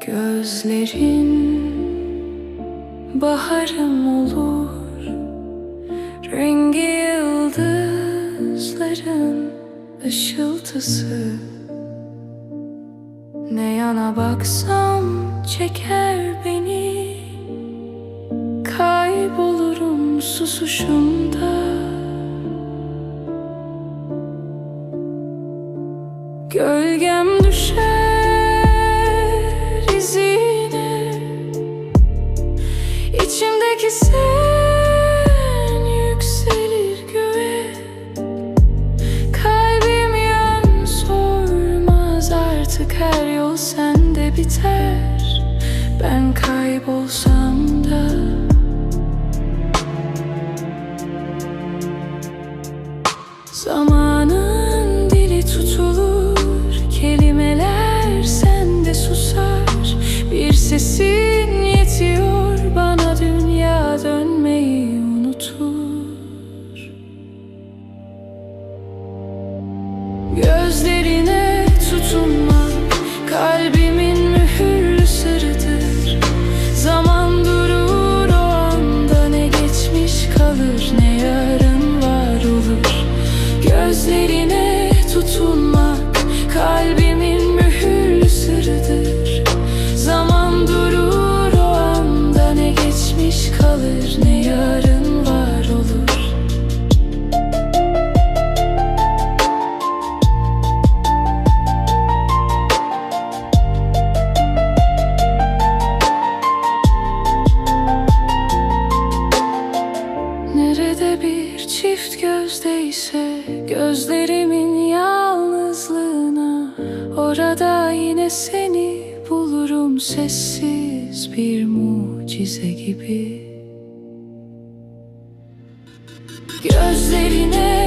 Gözlerin baharım olur. Rengi yıldızların ışıltısı. Ne yana baksam çeker beni. Kaybolurum susuşumda. Gölgem düşer artık her yol sende biter. Ben kaybolsam da. Zamanın dili tutulur Kelimeler sende susar. Bir sesin yetiyor Bana dünya dönmeyi unutur. Gözlerine gözdeyse Gözlerimin yalnızlığına Orada yine seni bulurum Sessiz bir mucize gibi. Gözlerine